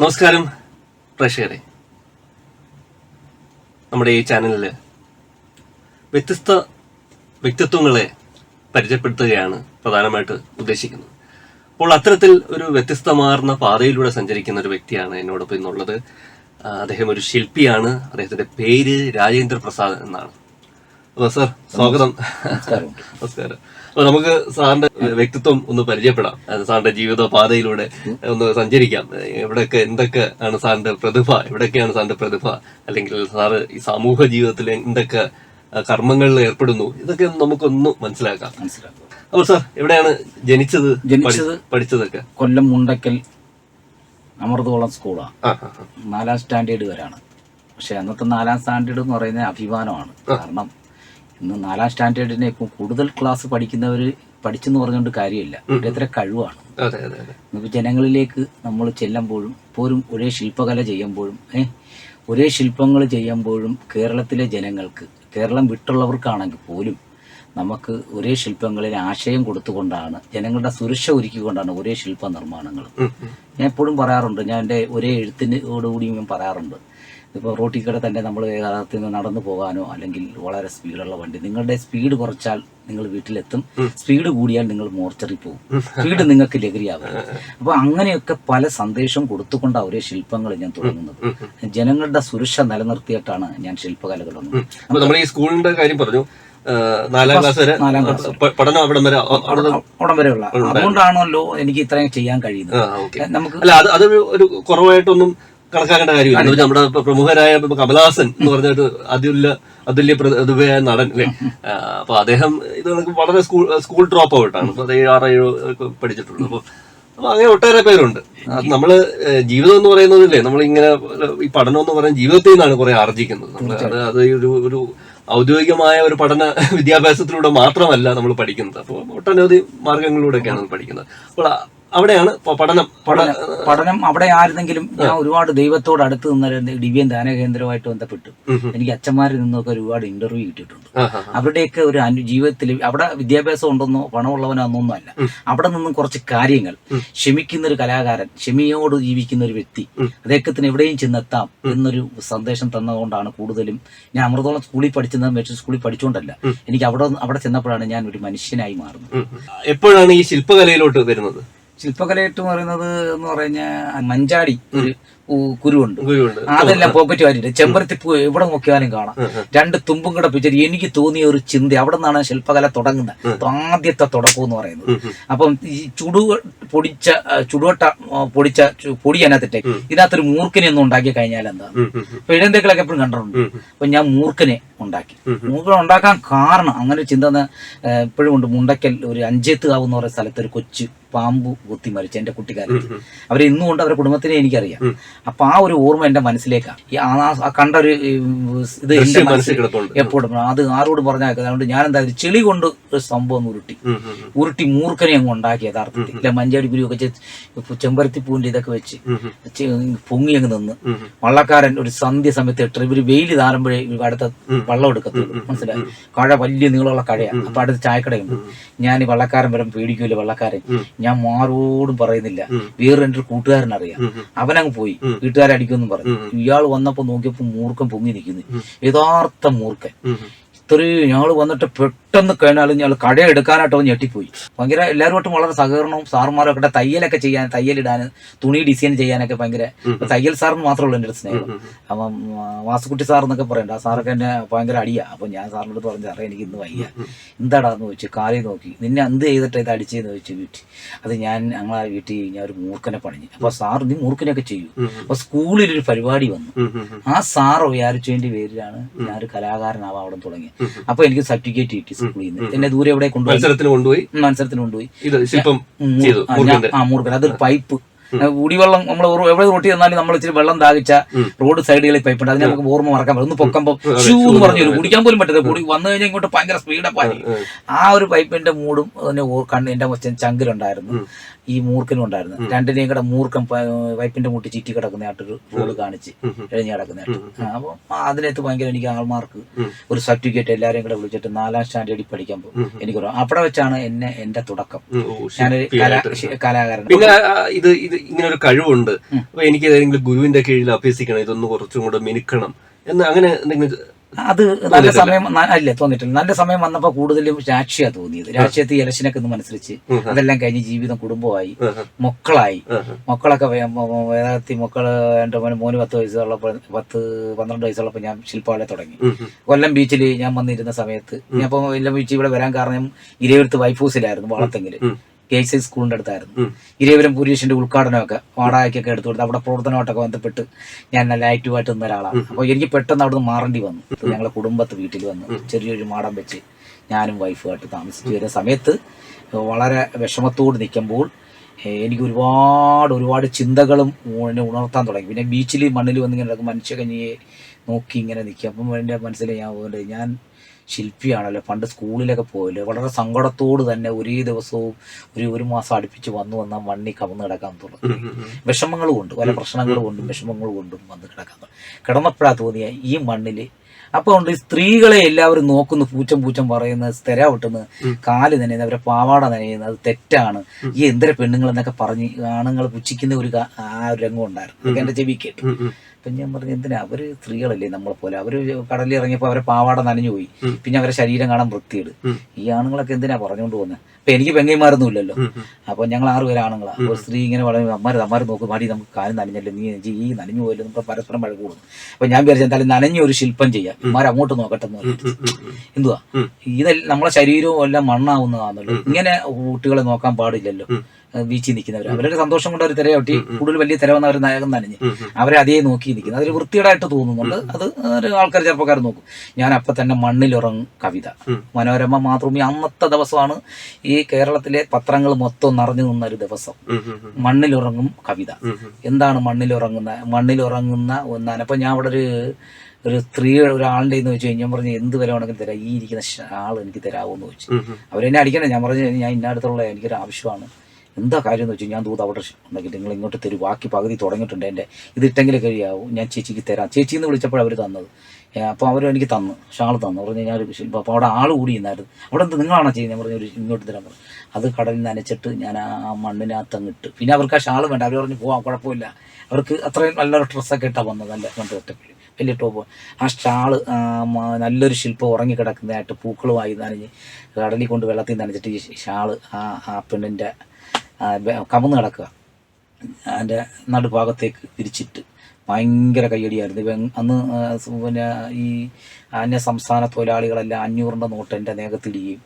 നമസ്കാരം പ്രേക്ഷകരെ. നമ്മുടെ ഈ ചാനലിൽ വ്യത്യസ്ത വ്യക്തിത്വങ്ങളെ പരിചയപ്പെടുത്തുകയാണ് പ്രധാനമായിട്ട് ഉദ്ദേശിക്കുന്നത്. അപ്പോൾ അത്തരത്തിൽ ഒരു വ്യത്യസ്തമാർന്ന പാതയിലൂടെ സഞ്ചരിക്കുന്ന ഒരു വ്യക്തിയാണ് എന്നോടൊപ്പം ഇന്നുള്ളത്. അദ്ദേഹം ഒരു ശില്പിയാണ്. അദ്ദേഹത്തിന്റെ പേര് രാജേന്ദ്ര പ്രസാദ് എന്നാണ്. അപ്പോൾ സർ സ്വാഗതം. നമസ്കാരം. അപ്പൊ നമുക്ക് സാറിന്റെ വ്യക്തിത്വം ഒന്ന് പരിചയപ്പെടാം. സാറിന്റെ ജീവിത പാതയിലൂടെ ഒന്ന് സഞ്ചരിക്കാം. എവിടെയൊക്കെ എന്തൊക്കെ ആണ് സാറിന്റെ പ്രതിഭ? എവിടെയൊക്കെയാണ് സാറിന്റെ പ്രതിഭ? അല്ലെങ്കിൽ സാറ് ഈ സാമൂഹ ജീവിതത്തിൽ എന്തൊക്കെ കർമ്മങ്ങളിൽ ഏർപ്പെടുന്നു? ഇതൊക്കെ നമുക്കൊന്ന് മനസ്സിലാക്കാം. അപ്പൊ അപ്പോൾ സാർ എവിടെയാണ് ജനിച്ചത്? ജനിച്ചത് പഠിച്ചതൊക്കെ? കൊല്ലം മുണ്ടക്കൽ അമൃതോളം സ്കൂളാണ്. നാലാം സ്റ്റാൻഡേർഡ് വരെയാണ്. പക്ഷെ അന്നത്തെ നാലാം സ്റ്റാൻഡേർഡ് എന്ന് പറയുന്നത് അഭിമാനമാണ്. കാരണം ഇന്ന് നാലാം സ്റ്റാൻഡേർഡിനെ ഇപ്പം കൂടുതൽ ക്ലാസ് പഠിക്കുന്നവർ പഠിച്ചെന്ന് പറഞ്ഞുകൊണ്ട് കാര്യമില്ല. ഇത്ര കഴിവാണ്. അതെ ജനങ്ങളിലേക്ക് നമ്മൾ ചെല്ലുമ്പോഴും പോലും ഒരേ ശില്പകല ചെയ്യുമ്പോഴും ഏഹ് ഒരേ ശില്പങ്ങൾ ചെയ്യുമ്പോഴും കേരളത്തിലെ ജനങ്ങൾക്ക് കേരളം വിട്ടുള്ളവർക്കാണെങ്കിൽ പോലും നമുക്ക് ഒരേ ശില്പങ്ങളിൽ ആശയം കൊടുത്തുകൊണ്ടാണ് ജനങ്ങളുടെ സുരക്ഷ ഒരുക്കിക്കൊണ്ടാണ് ഒരേ ശില്പ നിർമ്മാണങ്ങൾ. ഞാൻ എപ്പോഴും പറയാറുണ്ട് ഞാൻ എന്റെ ഒരേ എഴുത്തിനോടുകൂടി ഞാൻ പറയാറുണ്ട് ഇപ്പോൾ റോട്ടിൽ കൂടെ തന്നെ നമ്മൾ യഥാർത്ഥത്തിൽ നടന്നു പോകാനോ അല്ലെങ്കിൽ വളരെ സ്പീഡുള്ള വണ്ടി. നിങ്ങളുടെ സ്പീഡ് കുറച്ചാൽ നിങ്ങൾ വീട്ടിലെത്തും. സ്പീഡ് കൂടിയാൽ നിങ്ങൾ മോർച്ചറി പോകും. സ്പീഡ് നിങ്ങൾക്ക് ലഹരിയാവും അപ്പോൾ അങ്ങനെയൊക്കെ പല സന്ദേശം കൊടുത്തുകൊണ്ടാണ് ഒരേ ശില്പങ്ങൾ ഞാൻ തുടങ്ങുന്നത്. ജനങ്ങളുടെ സുരക്ഷ നിലനിർത്തിയിട്ടാണ് ഞാൻ ശില്പകല തുടങ്ങുന്നത് നമ്മൾ ഈ സ്കൂളിന്റെ കാര്യം പറഞ്ഞു. നാലാം ക്ലാസ് വരെ പഠനം അവിടം വരെ അവിടെ വരെയുള്ള. അതുകൊണ്ടാണല്ലോ എനിക്ക് ഇത്രയും ചെയ്യാൻ കഴിയുന്നത്. നമുക്ക് അല്ല അത് അതൊരു കുറവായിട്ടൊന്നും കണക്കാക്കേണ്ട കാര്യമില്ല. നമ്മുടെ പ്രമുഖരായ കമലഹാസൻ എന്ന് പറഞ്ഞ ഒരു അതുല്യ അതുല്യ പ്രതിഭയായ നടൻ അല്ലേ? അപ്പൊ അദ്ദേഹം ഇത് വളരെ സ്കൂൾ സ്കൂൾ ഡ്രോപ്പ് ഔട്ടാണ്. അപ്പൊ അത് ആറ് ഏഴ് പഠിച്ചിട്ടുള്ളൂ. അപ്പൊ അപ്പൊ അങ്ങനെ ഒട്ടേറെ പേരുണ്ട്. നമ്മൾ ജീവിതം എന്ന് പറയുന്നതില്ലേ നമ്മൾ ഇങ്ങനെ ഈ പഠനം എന്ന് പറയുന്ന ജീവിതത്തിൽ നിന്നാണ് കുറെ ആർജിക്കുന്നത്. നമ്മൾ അത് അത് ഒരു ഒരു ഔദ്യോഗികമായ ഒരു പഠന വിദ്യാഭ്യാസത്തിലൂടെ മാത്രമല്ല നമ്മൾ പഠിക്കുന്നത്. അപ്പോൾ ഒട്ടനവധി മാർഗങ്ങളിലൂടെയൊക്കെയാണ് നമ്മൾ പഠിക്കുന്നത്. അപ്പോൾ അവിടെയാണ് പഠനം. പഠനം പഠനം അവിടെ ആയിരുന്നെങ്കിലും ഞാൻ ഒരുപാട് ദൈവത്തോട് അടുത്ത് നിന്ന ഡിവിയൻ ദാന കേന്ദ്രമായിട്ട് ബന്ധപ്പെട്ടു എനിക്ക് അച്ഛന്മാരിൽ നിന്നൊക്കെ ഒരുപാട് ഇന്റർവ്യൂ കിട്ടിയിട്ടുണ്ട്. അവരുടെയൊക്കെ ഒരു അനു ജീവിതത്തിൽ അവിടെ വിദ്യാഭ്യാസം ഉണ്ടെന്നോ പണമുള്ളവനാണെന്നൊന്നും അല്ല. അവിടെ നിന്നും കുറച്ച് കാര്യങ്ങൾ. ക്ഷമിക്കുന്ന ഒരു കലാകാരൻ ക്ഷമയോട് ജീവിക്കുന്ന ഒരു വ്യക്തി അദ്ദേഹത്തിന് എവിടെയും ചെന്നെത്താം എന്നൊരു സന്ദേശം തന്നതുകൊണ്ടാണ് കൂടുതലും ഞാൻ അമൃതോളം സ്കൂളിൽ പഠിച്ചത് മെട്രിക് സ്കൂളിൽ പഠിച്ചുകൊണ്ടല്ല എനിക്ക് അവിടെ അവിടെ ചെന്നപ്പോഴാണ് ഞാൻ ഒരു മനുഷ്യനായി മാറുന്നത്. എപ്പോഴാണ് ഈ ശില്പകലയിലോട്ട് വരുന്നത്? ശില്പകലയിട്ട് പറയുന്നത് എന്ന് പറഞ്ഞാൽ മഞ്ചാടി കുരുവുണ്ട്. അതെല്ലാം പോക്കറ്റ് വാരിട്ട് ചെമ്പരത്തി പൂ എവിടെ നോക്കിയാലും കാണാം. രണ്ട് തുമ്പും കൂടെ പിടിച്ചിട്ട് എനിക്ക് തോന്നിയ ഒരു ചിന്ത അവിടെ നിന്നാണ് ശില്പകല തുടങ്ങുന്നത്. ആദ്യത്തെ തുടക്കം എന്ന് പറയുന്നത്. അപ്പം ഈ ചുടു പൊടിച്ച ചുടുവട്ട പൊടിച്ച പൊടി അതിനകത്തിട്ട് ഇതിനകത്തൊരു മൂർഖനെ ഒന്നും ഉണ്ടാക്കി കഴിഞ്ഞാൽ എന്താ. ഇപ്പൊ ഇഴന്തേക്കളൊക്കെ എപ്പോഴും കണ്ടിട്ടുണ്ട്. അപ്പൊ ഞാൻ മൂർഖനെ ഉണ്ടാക്കി. മൂർഖനെ ഉണ്ടാക്കാൻ കാരണം അങ്ങനെ ഒരു ചിന്ത എപ്പോഴും ഉണ്ട്. മുണ്ടക്കൽ ഒരു അഞ്ചേത്തുകാവ് എന്ന് പറയുന്ന സ്ഥലത്ത് ഒരു കൊച്ചു പാമ്പു കുത്തി മരിച്ചു എന്റെ കുട്ടിക്കാലത്ത്. അവരെ ഇന്നും കൊണ്ട് അവരുടെ കുടുംബത്തിനെ എനിക്കറിയാം. അപ്പൊ ആ ഒരു ഓർമ്മ എന്റെ മനസ്സിലേക്കാണ് ഈ ആ- കണ്ട ഒരു ഇത് എന്റെ മനസ്സിൽ എപ്പോഴും. അത് ആരോട് പറഞ്ഞാൽ അതുകൊണ്ട് ഞാൻ എന്താ ഒരു ചെളി കൊണ്ട് ഒരു സംഭവം ഉരുട്ടി. ഉരുട്ടി മൂർഖനെ അങ്ങ് ഉണ്ടാക്കി യഥാർത്ഥത്തിൽ. ഇല്ല മഞ്ചാടി ഗുരു ഒക്കെ ചെ- ചെമ്പരത്തി പൂവിന്റെ ഇതൊക്കെ വെച്ച് പൊങ്ങി അങ്ങ് നിന്ന്. വള്ളക്കാരൻ ഒരു സന്ധ്യ സമയത്ത് എട്ട് ഇവർ വെയിൽ താറുമ്പോഴേ അടുത്ത വള്ളം എടുക്കത്തുള്ളൂ. മനസ്സിലായി? കഴ വലിയ നീളമുള്ള കഴയാണ് അപ്പൊ അടുത്ത് ചായക്കടയുണ്ട്. ഞാൻ ഈ വള്ളക്കാരൻ വരും പേടിക്കൂല വള്ളക്കാരൻ? ഞാൻ മാരോടും പറയുന്നില്ല. വേറെ എന്റെ ഒരു കൂട്ടുകാരൻ അറിയാം അവനങ്ങ് പോയി. വീട്ടുകാരെ അടിക്കുമെന്നും പറഞ്ഞു. ഇയാൾ വന്നപ്പോ നോക്കിയപ്പോ മൂർഖൻ പൊങ്ങി നിൽക്കുന്നു. യഥാർത്ഥ മൂർഖൻ. ഇത്രയും ഞങ്ങൾ വന്നിട്ട് പെട്ടെന്ന് കഴിഞ്ഞാലും ഞങ്ങൾ കട എടുക്കാനായിട്ടോ ഞെട്ടിപ്പോയി. ഭയങ്കര എല്ലാവരുമായിട്ടും വളരെ സഹകരണവും സാറുമാരും ഒക്കെ തയ്യലൊക്കെ ചെയ്യാൻ തയ്യലിടാൻ തുണി ഡിസൈൻ ചെയ്യാനൊക്കെ ഭയങ്കര തയ്യൽ സാറിന് മാത്രമേ ഉള്ളൂ ഒരു സ്നേഹം. അപ്പം വാസുക്കുട്ടി സാർ എന്നൊക്കെ പറയണ്ട ആ സാറൊക്കെ എന്നെ ഭയങ്കര അടിയാ. അപ്പൊ ഞാൻ സാറിനോട് പറഞ്ഞു സാറേ എനിക്ക് ഇന്ന് വയ്യ. എന്താടാന്ന് ചോദിച്ചു കാലിൽ നോക്കി. നിന്നെ എന്ത് ചെയ്തിട്ട് ഇത് അടിച്ചെന്ന് ചോദിച്ചു വീട്ടിൽ അത് ഞാൻ ഞങ്ങളെ വീട്ടിൽ ഞാൻ ഒരു മൂർഖനെ പണിഞ്ഞു. അപ്പൊ സാർ നീ മൂർഖനെയൊക്കെ ചെയ്യൂ. അപ്പൊ സ്കൂളിൽ ഒരു പരിപാടി വന്നു. ആ സാറ് വിചാരിച്ചതിന്റെ പേരിലാണ് ഞാൻ ഒരു കലാകാരനാവാൻ അവിടെ തുടങ്ങി അപ്പൊ എനിക്ക് സർട്ടിഫിക്കറ്റ് കിട്ടി. നിന്ന് എന്നെ ദൂരെ എവിടെ കൊണ്ടുപോയി? മത്സരത്തിന് കൊണ്ടുപോയി? മത്സരത്തിന് കൊണ്ടുപോയി. ഇത് ശില്പം ചെയ്തു ആ, മൂർഖൻ അതൊരു പൈപ്പ്. കുടിവെള്ളം നമ്മൾ എവിടെ റോട്ടി തന്നാലും നമ്മൾ ഇച്ചിരി വെള്ളം ദാഹിച്ച റോഡ് സൈഡുകളിൽ പൈപ്പ് ഉണ്ട് അതിന് നമുക്ക് ഓർമ്മ മറക്കാൻ പറ്റും. ഒന്ന് പൊക്കുമ്പോൾ ഷൂ എന്ന് പറഞ്ഞു വരും കുടിക്കാൻ പോലും പറ്റില്ല കുടി വന്നു കഴിഞ്ഞാൽ ഇങ്ങോട്ട് ഭയങ്കര സ്പീഡപ്പായി ആ ഒരു പൈപ്പിന്റെ മൂടും അതിന്റെ കണ്ണ് എന്റെ ചങ്കിലുണ്ടായിരുന്നു. ഈ മൂർഖനും ഉണ്ടായിരുന്നു രണ്ടിനെയും കൂടെ മൂർഖം വൈപ്പിന്റെ മുട്ടി ചീറ്റി കിടക്കുന്നതായിട്ടൊരു റോഡ് കാണിച്ച്. എഴുതി കിടക്കുന്നതായിട്ട് അപ്പം അതിനകത്ത് ഭയങ്കര എനിക്ക് ആൾമാർക്ക് ഒരു സർട്ടിഫിക്കറ്റ് എല്ലാവരെയും കൂടെ വിളിച്ചിട്ട് നാലാം സ്റ്റാൻഡേർഡിൽ പഠിക്കാൻ പോകും. എനിക്ക് അവിടെ വെച്ചാണ് എന്നെ എന്റെ തുടക്കം. ഞാനൊരു കലാകാരൻ. പിന്നെ ഇത് ഇത് ഇങ്ങനെ ഒരു കഴിവുണ്ട് അപ്പൊ എനിക്ക് ഏതെങ്കിലും ഗുരുവിന്റെ കീഴിൽ അഭ്യസിക്കണം. ഇതൊന്ന് കുറച്ചും കൂടെ മിനുക്കണം. എന്ന് അങ്ങനെ എന്തെങ്കിലും അത് നല്ല സമയം അല്ല തോന്നിയിട്ടില്ല. നല്ല സമയം വന്നപ്പോൾ കൂടുതലും രാഷ്ട്രീയ തോന്നിയത്. രാഷ്ട്രീയത്തിൽ ഇലക്ഷനൊക്കെ ഒന്ന് മത്സരിച്ച് അതെല്ലാം കഴിഞ്ഞ് ജീവിതം കുടുംബമായി. മക്കളായി. മക്കളൊക്കെ വേദാർത്ഥി വേദാത്തി മക്കൾ എന്റെ മോന് മോന് പത്ത് വയസ്സുള്ളപ്പോൾ പത്ത് പന്ത്രണ്ട് വയസ്സുള്ളപ്പോൾ ഞാൻ ശില്പാളെ തുടങ്ങി. കൊല്ലം ബീച്ചിൽ ഞാൻ വന്നിരുന്ന സമയത്ത് ഞാൻ ഇപ്പോൾ കൊല്ലം ബീച്ചിൽ ഇവിടെ വരാൻ കാരണം ഇരവിടുത്ത് വൈഫ് ഹൗസിലായിരുന്നു. കെ എസ് ഐ സ്കൂളിന്റെ അടുത്തായിരുന്നു ഇരുവരും പുരീഷിന്റെ ഉദ്ഘാടനമൊക്കെ വാടകയ്ക്കൊക്കെ എടുത്തു കൊടുത്ത് അവിടെ പ്രവർത്തനമായിട്ടൊക്കെ ബന്ധപ്പെട്ട് ഞാൻ നല്ല ആക്റ്റീവായിട്ട് നിന്ന ഒരാളാണ്. അപ്പോൾ എനിക്ക് പെട്ടെന്ന് അവിടെ നിന്ന് മാറേണ്ടി വന്നു. ഞങ്ങളുടെ ഞങ്ങളെ കുടുംബത്ത് വീട്ടിൽ വന്നു. ചെറിയൊരു മാടം വെച്ച് ഞാനും വൈഫുമായിട്ട് താമസിച്ചു വരുന്ന സമയത്ത് വളരെ വിഷമത്തോട് നിൽക്കുമ്പോൾ എനിക്ക് ഒരുപാട് ഒരുപാട് ചിന്തകളും എന്നെ ഉണർത്താൻ തുടങ്ങി. പിന്നെ ബീച്ചിൽ മണ്ണിൽ വന്നിങ്ങനെ മനുഷ്യ മനുഷ്യകഞ്ഞിയെ നോക്കി ഇങ്ങനെ നിൽക്കുക അപ്പം എന്റെ മനസ്സിൽ ഞാൻ പോകേണ്ടത് ഞാൻ ശില്പിയാണല്ലോ. പണ്ട് സ്കൂളിലൊക്കെ പോയല്ലോ വളരെ സങ്കടത്തോട് തന്നെ ഒരേ ദിവസവും ഒരു ഒരു മാസം അടുപ്പിച്ച് വന്നു വന്നാൽ മണ്ണി കവന്ന് കിടക്കാൻ തുടങ്ങി. വിഷമങ്ങളും ഉണ്ട് പല പ്രശ്നങ്ങളും കൊണ്ടും വിഷമങ്ങളും കൊണ്ടും വന്ന് കിടക്കാൻ തുടങ്ങി. കിടന്നപ്പോഴാ തോന്നിയ ഈ മണ്ണിൽ അപ്പൊ ഉണ്ട് സ്ത്രീകളെ എല്ലാവരും നോക്കുന്നു പൂച്ചം പൂച്ചം പറയുന്നത് സ്ഥിര വിട്ടുന്ന കാൽ നനയുന്നത് അവരെ പാവാട നനയുന്നത് അത് തെറ്റാണ്. ഈ എന്തര പെണ്ണുങ്ങൾ എന്നൊക്കെ പറഞ്ഞ് ആണുങ്ങൾ പുച്ഛിക്കുന്ന ഒരു ആ ഒരു രംഗം ഉണ്ടായിരുന്നു. എന്റെ ചെവി കേട്ടു. അപ്പം ഞാൻ പറഞ്ഞു എന്തിനാ? അവർ സ്ത്രീകളല്ലേ നമ്മളെ പോലെ. അവർ കടലിൽ ഇറങ്ങിയപ്പോൾ അവരെ പാവാട നനഞ്ഞു പോയി. പിന്നെ അവരെ ശരീരം കാണാൻ വൃത്തിയിട്. ഈ ആണുങ്ങളൊക്കെ എന്തിനാ പറഞ്ഞുകൊണ്ട് പോകുന്നത് അപ്പൊ എനിക്ക് പെങ്ങൈമാരൊന്നും ഇല്ലല്ലോ. അപ്പൊ ഞങ്ങൾ ആറുപേര് ആണുങ്ങളാ. ഒരു സ്ത്രീ ഇങ്ങനെ വളരെ അമ്മാര് അമ്മാര് നോക്കും മാടി നമുക്ക് കാലം നനഞ്ഞല്ലേ? നീ ഈ നനഞ്ഞു പോയല്ലോ നമുക്ക് പരസ്പരം മഴ കൂടും. അപ്പൊ ഞാൻ വിചാരിച്ചു എന്തായാലും നനഞ്ഞ ഒരു ശില്പം ചെയ്യാം. ഇമാർ അങ്ങോട്ട് നോക്കട്ടെ എന്ന് പറഞ്ഞു ഉം, ഉം, ഉം. എന്തുവാ? ഇത് ഇതെല്ലാം നമ്മളെ ശരീരവും എല്ലാം മണ്ണാവുന്നതാണല്ലോ. ഇങ്ങനെ കുട്ടികളെ നോക്കാൻ പാടില്ലല്ലോ. ബീച്ചിൽ നിൽക്കുന്നവർ അവരുടെ സന്തോഷം കൊണ്ട് ഒരു തിരയോട്ടി കൂടുതൽ വലിയ തിര ഒരു നായകം നനഞ്ഞ്. അവരെ അതേ നോക്കി നിൽക്കുന്നത് അതൊരു വൃത്തികേടായിട്ട് തോന്നുന്നുണ്ട്. അത് ഒരു ആൾക്കാർ ചെറുപ്പക്കാർ നോക്കും. ഞാൻ അപ്പൊ തന്നെ മണ്ണിലുറങ്ങും കവിത. മനോരമ മാതൃഭൂമി അന്നത്തെ ദിവസമാണ് ഈ കേരളത്തിലെ പത്രങ്ങൾ മൊത്തം നിറഞ്ഞു നിന്ന ഒരു ദിവസം. മണ്ണിലുറങ്ങും കവിത. എന്താണ് മണ്ണിലുറങ്ങുന്ന? മണ്ണിലുറങ്ങുന്ന ഒന്നാണ്. അപ്പൊ ഞാൻ അവിടെ ഒരു ഒരു സ്ത്രീ ഒരാളുടെ എന്ന് വെച്ച് കഴിഞ്ഞാൽ പറഞ്ഞു എന്ത് വില വേണമെങ്കിലും തരാം? ഈ ഇരിക്കുന്ന ആൾ എനിക്ക് തരാമോ എന്ന് ചോദിച്ചു. അവരെന്നെ അടിക്കണേ ഞാൻ പറഞ്ഞു ഞാൻ ഇന്നടുത്തുള്ള എനിക്കൊരു ആവശ്യമാണ്. എന്താ കാര്യം എന്ന് വെച്ചാൽ ഞാൻ ദൂത് അവിടെ ഉണ്ടെങ്കിൽ നിങ്ങൾ ഇങ്ങോട്ട് തരും. ബാക്കി പകുതി തുടങ്ങിയിട്ടുണ്ട് എന്റെ. ഇത് ഇട്ടെങ്കിൽ കഴിയാവും. ഞാൻ ചേച്ചിക്ക് തരാം. ചേച്ചി എന്ന് വിളിച്ചപ്പോൾ തന്നത്. അപ്പോൾ അവർ എനിക്ക് തന്നു. ഷാൾ തന്നു. പറഞ്ഞു ഞാൻ ഒരു ശില്പം അപ്പോൾ അവിടെ ആൾ കൂടി ഇന്നായിരുന്നു അവിടെ നിങ്ങളാണോ ചെയ്യുന്നത്? പറഞ്ഞു ഒരു ഇങ്ങോട്ട് തരാൻ പറഞ്ഞു. അത് കടലിൽ നനച്ചിട്ട് ഞാൻ ആ മണ്ണിനകത്ത് അങ്ങ് ഇട്ട് പിന്നെ അവർക്ക് ആ ഷാൾ വേണ്ട. അവർ പറഞ്ഞു പോവാം കുഴപ്പമില്ല. അവർക്ക് അത്രയും നല്ലൊരു ഡ്രസ്സൊക്കെ ഇട്ടാണ് വന്നത്. നല്ല കണ്ടു ഒറ്റപ്പിള്ളി വലിയ ടോപ്പ്. ആ മ- നല്ലൊരു ശില്പം ഉറങ്ങിക്കിടക്കുന്നതായിട്ട് പൂക്കളുമായി നനഞ്ഞ് കടലിൽ കൊണ്ട് വെള്ളത്തിൽ നനച്ചിട്ട് ഈ ഷാൾ ആ ആ പെണ്ണിന്റെ കമന്ന് കിടക്കുക അതിന്റെ നടുഭാഗത്തേക്ക് തിരിച്ചിട്ട്. ഭയങ്കര കയ്യടിയായിരുന്നു. ഇവൻ അന്ന് പിന്നെ ഈ അന്യ സംസ്ഥാന തൊഴിലാളികളെല്ലാം അഞ്ഞൂറിന്റെ നോട്ട് എന്റെ നേകത്തിടുകയും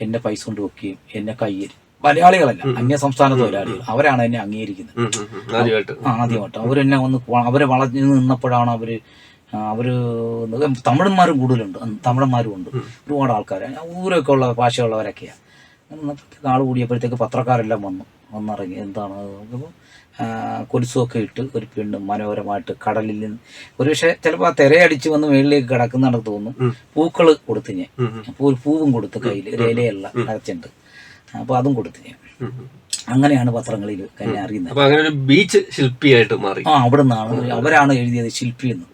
എന്നെ പൈസ കൊണ്ട് വെക്കുകയും എന്നെ കയ്യിൽ. മലയാളികളല്ല അന്യ സംസ്ഥാന തൊഴിലാളികൾ. അവരാണ് എന്നെ അംഗീകരിക്കുന്നത്. ആദ്യമായിട്ട്. അവരെന്നെ വന്ന് വ- അവരെ വളഞ്ഞു നിന്നപ്പോഴാണ് അവർ അവർ തമിഴന്മാരും കൂടുതലുണ്ട്. തമിഴന്മാരും ഉണ്ട്. ഒരുപാട് ആൾക്കാർ ഊരൊക്കെ ഉള്ള ഭാഷയുള്ളവരൊക്കെയാണ് നാൾ കൂടിയപ്പോഴത്തേക്ക് പത്രക്കാരെല്ലാം വന്നു. വന്നിറങ്ങി എന്താണ് നോക്കുമ്പോൾ കൊലുസുമൊക്കെ ഇട്ട് ഒരു പെണ്ണ് മനോഹരമായിട്ട് കടലിൽ നിന്ന് ഒരുപക്ഷെ ചിലപ്പോൾ ആ തിരയടിച്ച് വന്ന് മേളിലേക്ക് കിടക്കുന്നുണ്ടെന്ന് തോന്നും. പൂക്കൾ കൊടുത്തു ഞാൻ. അപ്പോൾ ഒരു പൂവും കൊടുത്ത് കയ്യിൽ ഒരു ഇലയുള്ള അരച്ചുണ്ട് അപ്പോൾ അതും കൊടുത്തു ഞാൻ. അങ്ങനെയാണ് പത്രങ്ങളിൽ എന്നെ അറിയുന്നത്. അങ്ങനെ ഒരു ബീച്ച് ശില്പിയായിട്ട് മാറി. ആ അവിടെ നിന്നാണ് അവരാണ് എഴുതിയത് ശില്പി എന്ന്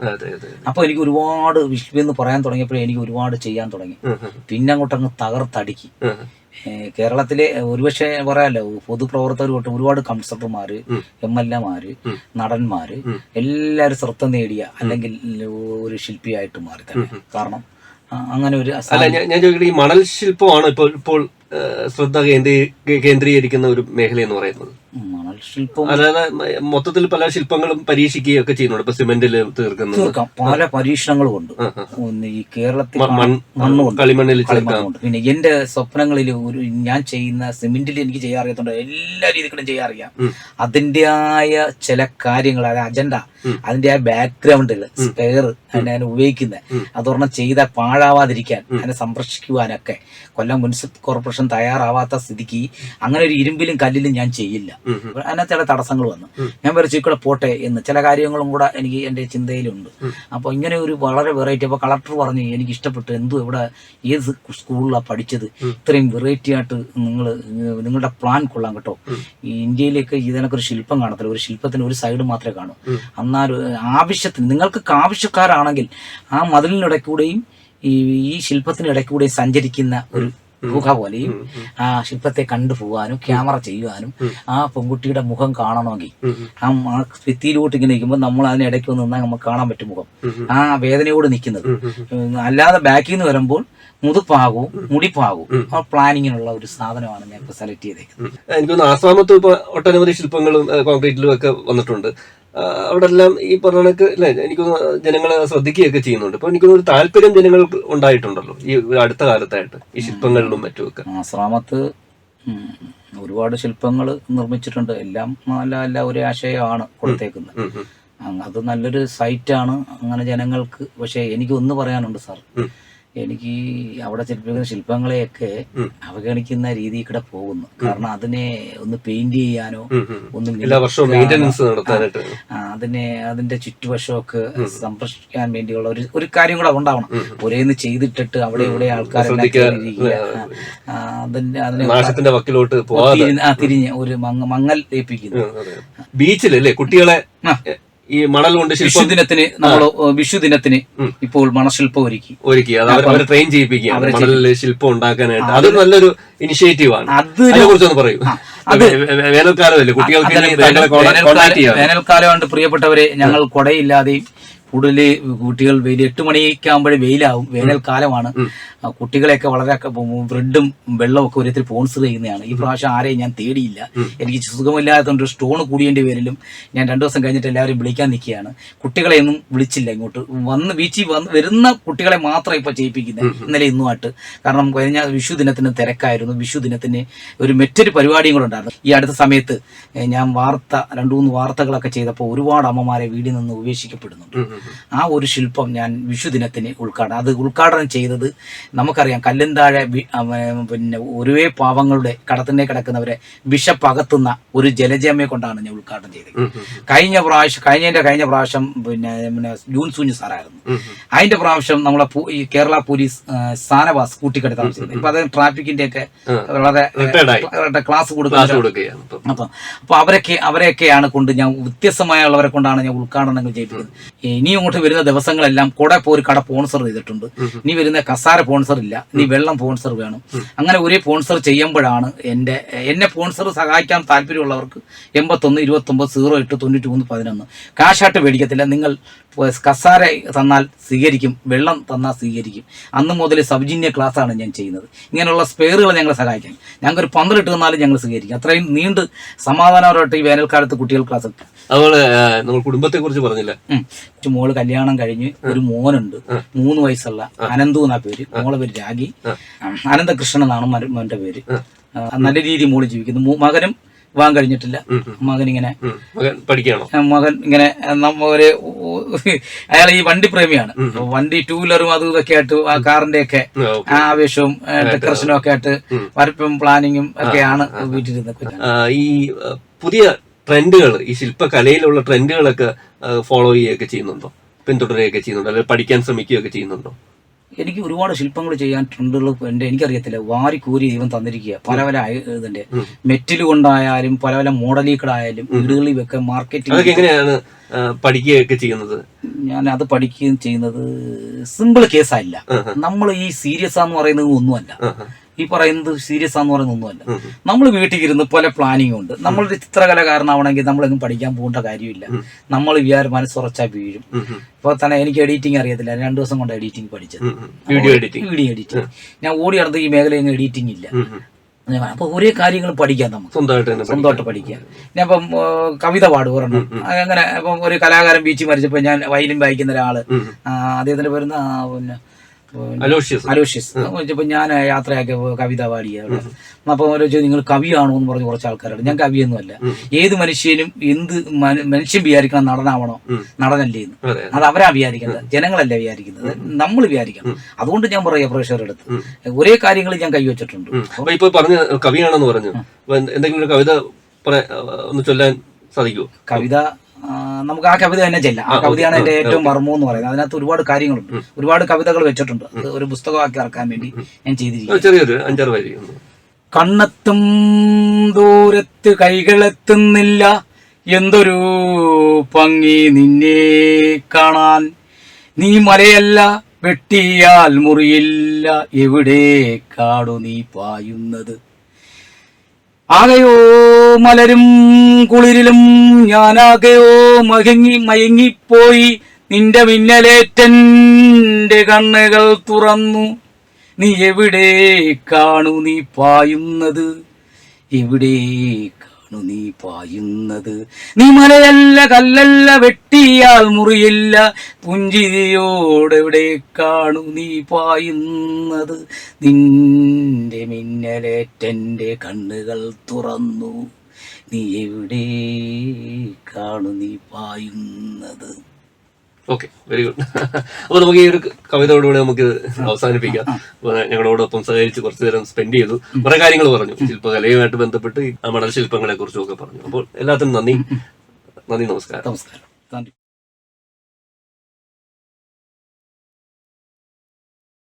അപ്പൊ എനിക്ക് ഒരുപാട് ശില്പി എന്ന് പറയാൻ തുടങ്ങിയപ്പോഴേ എനിക്ക് ഒരുപാട് ചെയ്യാൻ തുടങ്ങി. പിന്നെ അങ്ങോട്ട് അങ്ങ് തകർത്തടുക്കി. കേരളത്തിലെ ഒരുപക്ഷെ പറയാലോ പൊതുപ്രവർത്തകർ തൊട്ട് ഒരുപാട് കൺസൾട്ടർമാര് എം എൽ എമാര് നടന്മാര് എല്ലാരും ശ്രദ്ധ നേടിയ അല്ലെങ്കിൽ ഒരു ശില്പിയായിട്ട് മാറി തന്നെ. കാരണം അങ്ങനെ ഒരു ഞാൻ ചോദിക്കട്ടെ ഈ മണൽ ശില്പമാണ് ഇപ്പോൾ ഇപ്പോൾ ശ്രദ്ധ കേന്ദ്രീകരിക്കുന്ന ഒരു മേഖല എന്ന് പറയുന്നത് ശില്പം അതായത് മൊത്തത്തിൽ പല ശില്പങ്ങളും പരീക്ഷിക്കുകയും ഒക്കെ ചെയ്യുന്നുണ്ട്. ഇപ്പൊ സിമെന്റിൽ തീർക്കുന്നത്. തീർക്കാം. പല പരീക്ഷണങ്ങളും ഉണ്ട്. ഈ കേരളത്തിൽ മണ്ണുണ്ട്. കളിമണ്ണിൽ കളിമണ്ണുണ്ട്. പിന്നെ എന്റെ സ്വപ്നങ്ങളിൽ ഒരു ഞാൻ ചെയ്യുന്ന സിമെന്റിൽ എനിക്ക് ചെയ്യാൻ അറിയത്തുണ്ട് എല്ലാ രീതികളും ചെയ്യാൻ അറിയാം. അതിന്റെതായ ചില കാര്യങ്ങൾ അതായത് അജണ്ട അതിന്റെ ആ ബാക്ക്ഗ്രൗണ്ടിൽ സ്പെയർ അതിനെ ഞാൻ ഉപയോഗിക്കുന്നത് അതൊരെണ്ണം ചെയ്ത പാഴാവാതിരിക്കാൻ അതിനെ സംരക്ഷിക്കുവാനൊക്കെ. കൊല്ലം മുനിസിപ്പൽ കോർപ്പറേഷൻ തയ്യാറാവാത്ത സ്ഥിതിക്ക് അങ്ങനെ ഒരു ഇരുമ്പിലും കല്ലിലും ഞാൻ ചെയ്യില്ല. അതിനകത്ത് ചില തടസ്സങ്ങൾ വന്നു. ഞാൻ വരച്ച് കൂടെ പോട്ടെ എന്ന്. ചില കാര്യങ്ങളും കൂടെ എനിക്ക് എന്റെ ചിന്തയിലുണ്ട്. അപ്പോൾ ഇങ്ങനെ ഒരു വളരെ വെറൈറ്റി അപ്പോൾ കളക്ടർ പറഞ്ഞു എനിക്ക് ഇഷ്ടപ്പെട്ടു. എന്തു ഇവിടെ ഏത് സ്കൂളിലാണ് പഠിച്ചത്? ഇത്രയും വെറൈറ്റി ആയിട്ട് നിങ്ങൾ നിങ്ങളുടെ പ്ലാൻ കൊള്ളാം കേട്ടോ. ഈ ഇന്ത്യയിലേക്ക് ഇതിനൊക്കെ ഒരു ശില്പം കാണത്തില്ല. ഒരു ശില്പത്തിന് ഒരു സൈഡ് മാത്രമേ കാണൂ. എന്നാൽ ആവശ്യത്തിന് നിങ്ങൾക്ക് ആവശ്യക്കാരാണെങ്കിൽ ആ മതിലിനിടയ്ക്കൂടെയും ഈ ഈ ശില്പത്തിനിടയ്ക്കൂടെയും സഞ്ചരിക്കുന്ന ഒരു ഗുഹ പോലെയും ആ ശില്പത്തെ കണ്ടു പോകാനും ക്യാമറ ചെയ്യുവാനും ആ പെൺകുട്ടിയുടെ മുഖം കാണണമെങ്കിൽ. ആ ഭിത്തിയിലോട്ട് ഇങ്ങനെ നിൽക്കുമ്പോൾ നമ്മൾ അതിനിടയ്ക്ക് ഇടയ്ക്ക് നിന്നാൽ നമുക്ക് കാണാൻ പറ്റും മുഖം. ആ വേദനയോട് നിൽക്കുന്നത്. അല്ലാതെ ബാക്കിൽ നിന്ന് വരുമ്പോൾ മുതുപ്പാകവും മുടിപ്പാകും. ആ പ്ലാനിങ്ങിനുള്ള ഒരു സാധനമാണ് ഞാൻ ഇപ്പോൾ സെലക്ട് ചെയ്തേക്കുന്നത്. എനിക്ക് തോന്നുന്നു ആസാമത്ത് ഇപ്പൊ ഒട്ടനവധി ശില്പങ്ങളും കോൺക്രീറ്റിലും ഒക്കെ വന്നിട്ടുണ്ട്. അവിടെ എല്ലാം ഈ പറഞ്ഞ കണക്ക് അല്ലെ എനിക്ക് ജനങ്ങൾ ജനങ്ങളെ ശ്രദ്ധിക്കുകയൊക്കെ ചെയ്യുന്നുണ്ട്. അപ്പൊ എനിക്ക് ഒരു താല്പര്യം ജനങ്ങൾ ഉണ്ടായിട്ടുണ്ടല്ലോ ഈ അടുത്ത കാലത്തായിട്ട് ഈ ശില്പങ്ങളിലും മറ്റുമൊക്കെ. ആശ്രാമത്ത് ഒരുപാട് ശില്പങ്ങൾ നിർമ്മിച്ചിട്ടുണ്ട്. എല്ലാം നല്ല നല്ല ഒരു ആശയമാണ് കൊടുത്തേക്കുന്നത്. അത് നല്ലൊരു സൈറ്റാണ് അങ്ങനെ ജനങ്ങൾക്ക് പക്ഷേ എനിക്ക് ഒന്ന് പറയാനുണ്ട് സാർ. എനിക്ക് അവിടെ ശില്പിക്കുന്ന ശില്പങ്ങളെയൊക്കെ അവഗണിക്കുന്ന രീതി ഇവിടെ പോകുന്നു. കാരണം അതിനെ ഒന്ന് പെയിന്റ് ചെയ്യാനോ. ഒന്ന് അതിനെ അതിന്റെ ചുറ്റുവശമൊക്കെ സംരക്ഷിക്കാൻ വേണ്ടിയുള്ള ഒരു ഒരു കാര്യം കൂടെ ഉണ്ടാവണം. ഒരേന്ന് ചെയ്തിട്ടിട്ട് അവിടെ ഇവിടെ ആൾക്കാരെല്ലാം അതിന്റെ അതിനെ വക്കിലോട്ട് തിരിഞ്ഞ്- ഒരു മങ്ങ- മങ്ങൽ ഏൽപ്പിക്കുന്നു ബീച്ചിലല്ലേ കുട്ടികളെ ഈ മണൽ കൊണ്ട് ശിശുദിനത്തിന് വിഷുദിനത്തിന് നമ്മൾ വിഷുദിനത്തിന് ഇപ്പോൾ മണശില്പം ഒരുക്കി. ഒരുക്കി. അത് അവരെ ട്രെയിൻ ചെയ്യിപ്പിക്കുക മണലിൽ ശില്പം ഉണ്ടാക്കാനായിട്ട്. അത് നല്ലൊരു ഇനിഷ്യേറ്റീവ് ആണ്. അതിന് കുറിച്ചൊന്ന് പറയൂ. അത് വേനൽക്കാലമല്ലേ? കുട്ടികൾക്ക് വേനൽക്കാലം ചെയ്യാം പ്രിയപ്പെട്ടവരെ ഞങ്ങൾ കുടയില്ലാതെയും കൂടുതൽ കുട്ടികൾ വെയിൽ എട്ട് മണിയൊക്കെ ആകുമ്പോഴേ വെയിലാവും. വേനൽക്കാലമാണ് കാലമാണ്. കുട്ടികളെയൊക്കെ വളരെ ബ്രെഡും വെള്ളവും ഒക്കെ ഒരുത്തിൽ സ്പോൺസർ ചെയ്യുന്നതാണ്. ഈ പ്രാവശ്യം ആരെയും ഞാൻ തേടിയില്ല. എനിക്ക് സുഖമില്ലാത്തതുകൊണ്ട് സ്റ്റോൺ കൂടിയേണ്ടി പേരിലും ഞാൻ രണ്ടു ദിവസം കഴിഞ്ഞിട്ട് എല്ലാവരും വിളിക്കാൻ നിൽക്കുകയാണ്. കുട്ടികളെ ഒന്നും വിളിച്ചില്ല ഇങ്ങോട്ട്. വന്ന് ബീച്ചിൽ വന്ന് വരുന്ന കുട്ടികളെ മാത്രം ഇപ്പൊ ചെയ്യിപ്പിക്കുന്നത് ഇന്നലെ ഇന്നുമായിട്ട് കാരണം കഴിഞ്ഞ വിഷു ദിനത്തിന് തിരക്കായിരുന്നു. വിഷു ദിനത്തിന് ഒരു മറ്റൊരു പരിപാടിയും കൂടെ ഉണ്ടായിരുന്നു. ഈ അടുത്ത സമയത്ത് ഞാൻ വാർത്ത രണ്ടു മൂന്ന് വാർത്തകളൊക്കെ ചെയ്തപ്പോൾ ഒരുപാട് അമ്മമാരെ വീടിൽ നിന്ന് ഉപേക്ഷിക്കപ്പെടുന്നുണ്ട്. ആ ഒരു ശില്പം ഞാൻ വിഷുദിനത്തിന് ഉദ്ഘാടനം അത് ഉദ്ഘാടനം ചെയ്തത് നമുക്കറിയാം അവ- പിന്നെ ഒരുവേ പാവങ്ങളുടെ കടത്തിനെ കിടക്കുന്നവരെ വിഷപ്പകത്തുന്ന ഒരു ജലജമയെ കൊണ്ടാണ് ഞാൻ ഉദ്ഘാടനം ചെയ്തത്. കഴിഞ്ഞ പ്രാവശ്യം കഴിഞ്ഞതിന്റെ കഴിഞ്ഞ പ്രാവശ്യം പിന്നെ പിന്നെ ജൂൺ സൂഞ്ഞ് സാറായിരുന്നു. അതിന്റെ പ്രാവശ്യം നമ്മളെ ഈ കേരള പോലീസ് സ്ഥാനവാസ് കൂട്ടിക്കെടുത്ത് താമസിക്കുന്നത് ഇപ്പൊ അദ്ദേഹം ട്രാഫിക്കിന്റെ ഒക്കെ വളരെ. ക്ലാസ് അപ്പം അപ്പൊ അവരൊക്കെ അവരെയൊക്കെയാണ് കൊണ്ട് ഞാൻ വ്യത്യസ്തമായുള്ളവരെ കൊണ്ടാണ് ഞാൻ ഉദ്ഘാടനങ്ങൾ ചെയ്തിട്ടുള്ളത് ഇനി അങ്ങോട്ട് വരുന്ന ദിവസങ്ങളെല്ലാം കൂടെ പോര് കട സ്പോൺസർ ചെയ്തിട്ടുണ്ട്. ഇനി വരുന്ന കസാര സ്പോൺസർ ഇല്ല. ഇനി വെള്ളം സ്പോൺസർ വേണം. അങ്ങനെ ഒരേ സ്പോൺസർ ചെയ്യുമ്പോഴാണ് എന്റെ എന്നെ സ്പോൺസർ സഹായിക്കാൻ താല്പര്യമുള്ളവർക്ക് എൺപത്തൊന്ന് ഇരുപത്തൊമ്പത് സീറോ എട്ട് തൊണ്ണൂറ്റി മൂന്ന് പതിനൊന്ന് കാശായിട്ട് മേടിക്കത്തില്ല. നിങ്ങൾ കസാര തന്നാൽ സ്വീകരിക്കും വെള്ളം തന്നാൽ സ്വീകരിക്കും. അന്ന് മുതൽ സൗജന്യ ക്ലാസ്സാണ് ഞാൻ ചെയ്യുന്നത്. ഇങ്ങനെയുള്ള സ്പെയറുകൾ ഞങ്ങളെ സഹായിക്കാൻ. ഞങ്ങൾക്കൊരു പന്ത്രണ്ട് തന്നാലും ഞങ്ങൾ സ്വീകരിക്കും. അത്രയും നീണ്ട് സമാധാനപരമായിട്ട് ഈ വേനൽക്കാലത്ത് കുട്ടികൾ ക്ലാസ് അതുപോലെ നമ്മൾ കുടുംബത്തെ കുറിച്ച് പറഞ്ഞില്ല മോൾ കല്യാണം കഴിഞ്ഞ് ഒരു മോനുണ്ട്. മൂന്ന് വയസ്സുള്ള അനന്തു എന്നാ പേര്. മോളെ പേര് രാഗി. അനന്തകൃഷ്ണൻ എന്നാണ് മോന്റെ പേര്. നല്ല രീതിയിൽ മോൾ ജീവിക്കുന്നു. മകനും വിവാഹം കഴിഞ്ഞിട്ടില്ല. മകൻ ഇങ്ങനെ. മകൻ പഠിക്കുകയാണോ? മകൻ ഇങ്ങനെ നമ്മ ഒരു അയാൾ ഈ വണ്ടി പ്രേമിയാണ്. വണ്ടി ടൂ വീലറും അതും ഇതൊക്കെ ആയിട്ട് ആ കാറിന്റെ ഒക്കെ ആവേശവും ഡെക്കറേഷനും ഒക്കെ ആയിട്ട് വരപ്പും പ്ലാനിങ്ങും ഒക്കെയാണ് വീട്ടിലിരുന്നത്. ഈ പുതിയ ട്രെൻഡുകൾ ഈ ശില്പകലയിലുള്ള ട്രെൻഡുകളൊക്കെ ഫോളോ ചെയ്യുകയൊക്കെ ചെയ്യുന്നുണ്ടോ? പിന്തുടരുകയൊക്കെ ചെയ്യുന്നുണ്ടോ? അല്ലെങ്കിൽ പഠിക്കാൻ ശ്രമിക്കുകയൊക്കെ ചെയ്യുന്നുണ്ടോ? എനിക്ക് ഒരുപാട് ശില്പങ്ങൾ ചെയ്യാൻ ട്രെൻഡുകൾ എന്റെ എനിക്കറിയത്തില്ല. വാരി കൂരി ദൈവം തന്നിരിക്കുക പല പല ഇതിന്റെ മെറ്റൽ കൊണ്ടായാലും പല പല മോഡലിക്കടായാലും വീടുകളിൽ വെക്കാൻ മാർക്കറ്റിംഗ് എങ്ങനെയാണ് പഠിക്കുകയൊക്കെ ചെയ്യുന്നത്? ഞാൻ അത് പഠിക്കുകയും ചെയ്യുന്നത് സിമ്പിൾ കേസല്ല നമ്മൾ ഈ സീരിയസ് ആന്ന് പറയുന്നത് ഒന്നുമല്ല. ഈ പറയുന്നത് സീരിയസ് ആന്ന് പറയുന്ന ഒന്നുമല്ല. നമ്മൾ വീട്ടിൽ ഇരുന്ന് പല പ്ലാനിങ് ഉണ്ട്. നമ്മളൊരു ചിത്രകലകാരനാവണമെങ്കിൽ നമ്മളെങ്ങും പഠിക്കാൻ പോകേണ്ട കാര്യമില്ല. നമ്മൾ വിചാരം മനസ്സുറച്ചാൽ വീഴും. ഇപ്പൊ ഇപ്പോൾ തന്നെ എനിക്ക് എഡിറ്റിംഗ് അറിയത്തില്ല. രണ്ടു ദിവസം കൊണ്ട് എഡിറ്റിംഗ് പഠിച്ചത്. വീഡിയോ എഡിറ്റിംഗ് വീഡിയോ എഡിറ്റിംഗ് ഞാൻ ഓടി നടന്ന ഈ മേഖലയിൽ എഡിറ്റിംഗ് ഇല്ല. അപ്പൊ ഒരേ കാര്യങ്ങൾ പഠിക്കാം നമുക്ക്. സ്വന്തമായിട്ട്. സ്വന്തമായിട്ട് പഠിക്കാം. ഞാൻ ഇപ്പം കവിത പാടും ഒരെണ്ണം അങ്ങനെ ഇപ്പം ഒരു കലാകാരൻ ബീച്ചിൽ മരിച്ചപ്പോൾ ഞാൻ വയലിൻ വായിക്കുന്ന ഒരാൾ അദ്ദേഹത്തിന്റെ പേരുന്ന പിന്നെ അലോഷ്യസ്. അലോഷ്യസ്. ചോദിച്ചപ്പോൾ ഞാൻ യാത്രയാക്കിയ കവിത പാടിയ അപ്പൊ അപ്പോൾ ഓരോ ചോദിച്ചു നിങ്ങൾ കവിയാണോ? എന്ന് പറഞ്ഞ് കുറച്ച് ആൾക്കാരുണ്ട്. ഞാൻ കവിയൊന്നുമല്ല ഏത് മനുഷ്യനും എന്ത് മനുഷ്യൻ വിചാരിക്കണം നടനാവണോ. നടനല്ലേ എന്ന്. അത് അവരാ വിചാരിക്കുന്നത് ജനങ്ങളല്ല വിചാരിക്കുന്നത്. നമ്മൾ വിചാരിക്കണം. അതുകൊണ്ട് ഞാൻ പറയാം പ്രഷർ എടുത്ത് ഒരേ കാര്യങ്ങൾ ഞാൻ കൈവച്ചിട്ടുണ്ട്. അപ്പൊ ഇപ്പൊ പറഞ്ഞ കവിയാണെന്ന് പറഞ്ഞു. എന്തെങ്കിലും ഒരു കവിത ഒന്ന് ചൊല്ലാൻ സാധിക്കുമോ കവിത നമുക്ക് ആ കവിത തന്നെ ചെല്ലാം. ആ കവിതയാണ് എന്റെ ഏറ്റവും മർമ്മം എന്ന് പറയുന്നത്. അതിനകത്ത് ഒരുപാട് കാര്യങ്ങളുണ്ട്. ഒരുപാട് കവിതകൾ വെച്ചിട്ടുണ്ട്. അത് ഒരു പുസ്തകമാക്കി ഇറക്കാൻ വേണ്ടി ഞാൻ ചെയ്തിരിക്കും കണ്ണെത്തും ദൂരത്ത് കൈകളെത്തുന്നില്ല. എന്തൊരു ഭംഗി നിന്നെ കാണാൻ. നീ മലയല്ല വെട്ടിയാൽ മുറിയില്ല. എവിടെ കാടു നീ പായുന്നത്? ആകയോ മലരും കുളിരിലും ഞാനാകയോ മയങ്ങി മയങ്ങിപ്പോയി നിന്റെ മിന്നലേറ്റന്റെ കണ്ണുകൾ തുറന്നു. നീ എവിടെ കാണു നീ പായുന്നത്? എവിടെ കാണു നീ പായുന്നത്. നീ മലയല്ല കല്ലല്ല വെട്ടിയാൽ മുറിയില്ല. പുഞ്ചിരിയോടെവിടെ കാണു നീ പായുന്നത്. നിന്റെ മിന്നലേറ്റന്റെ കണ്ണുകൾ തുറന്നു. നീ എവിടെ കാണു നീ പായുന്നത്? ഓക്കെ വെരി ഗുഡ് അപ്പൊ നമുക്ക് ഈ ഒരു കവിതയോടുകൂടി നമുക്ക് അവസാനിപ്പിക്കാം. ഞങ്ങളോടൊപ്പം സഹകരിച്ച് കുറച്ചു നേരം സ്പെൻഡ് ചെയ്തു. കുറെ കാര്യങ്ങൾ പറഞ്ഞു. ശില്പകലയുമായിട്ട് ബന്ധപ്പെട്ട് ആ മണൽ ശില്പങ്ങളെ കുറിച്ചും ഒക്കെ പറഞ്ഞു. അപ്പോൾ എല്ലാത്തിനും നന്ദി. നന്ദി നമസ്കാരം. നമസ്കാരം. Thank you